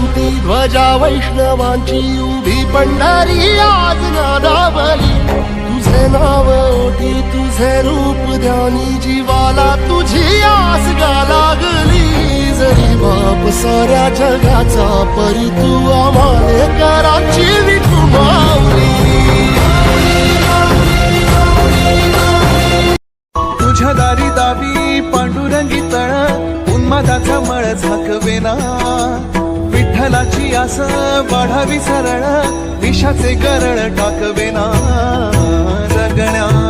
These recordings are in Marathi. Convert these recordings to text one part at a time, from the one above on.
क्रांती ध्वजा वैष्णवांची उभी पंढरी आज नादावली. तुझे नाव ओटी तुझे रूप ध्यानी जीवाला तुझी आस गा लागली. जरी बाप साऱ्या जगाचा परी तू आम्हाले कराची विठू तुझ्या दारी दावी पांडुरंगी तळ उन्मादाचा मळ झाकवेना. विठ्ठलाची आस वाढावी सरळ विषाचे गरळ टाकवेना जगण्या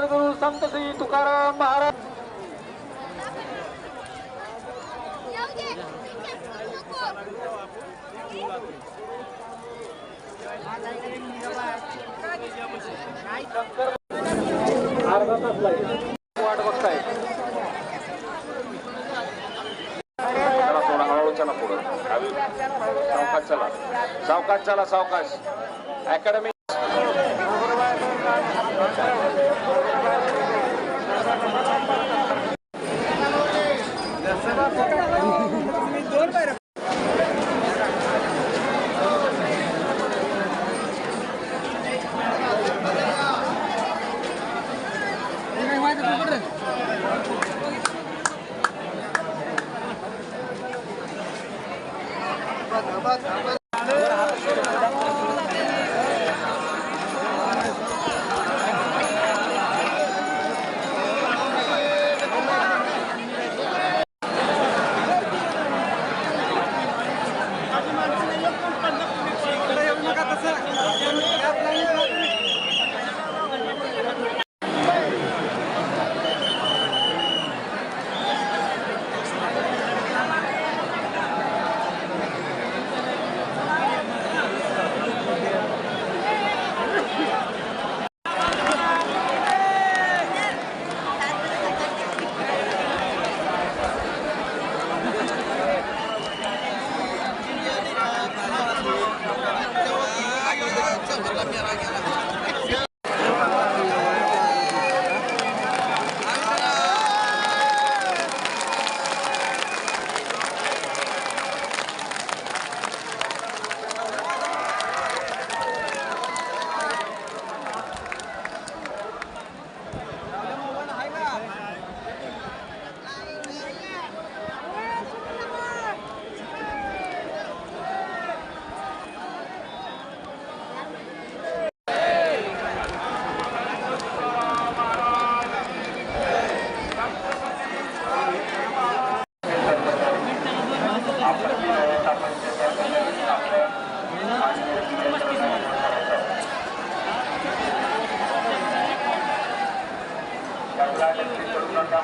जगद्गुरु संत श्री तुकाराम महाराज. अर्धा तास लागेल वाट बघताय चला थोडा हळूहळू चला पुढं. सावकाश चला. सावकाश चला सावकाश. अकॅडमी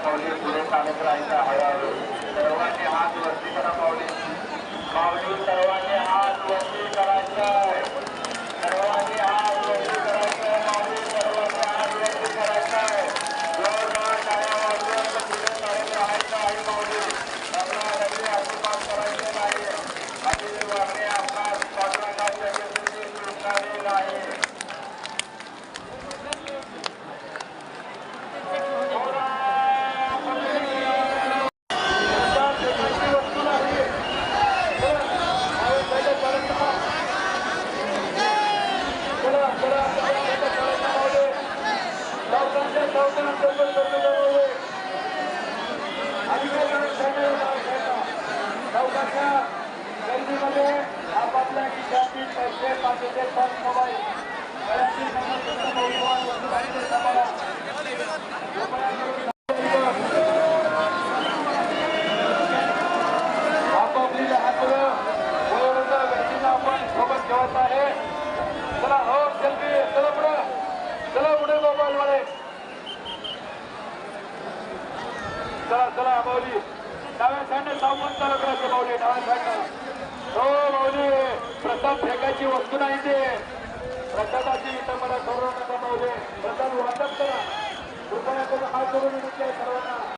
पावली पुढे चालत राहायचं हळूहळू सर्वांनी हात वरती करा पावली. पावली अशा गर्दीमध्ये आपापल्या खिशातील पैसे वस्तू बाहेर मोबाईल आपापली लहान मुलं वयोवृद्ध व्यक्तींना आपण सोबत ठेवत आहे. चला हो सेल्फी चला पुढे. चला पुढे मोबाईल वाले चला चला माऊली डाव्या साईडने सावकाश चालू करायचं डाव्या साईडनं. हो माऊली प्रसाद फेकायची वस्तू नाही ते. प्रसादाची इथं मला करू नका माऊली प्रसाद वाटप करा. कृपया करून हात करून सर्वांना.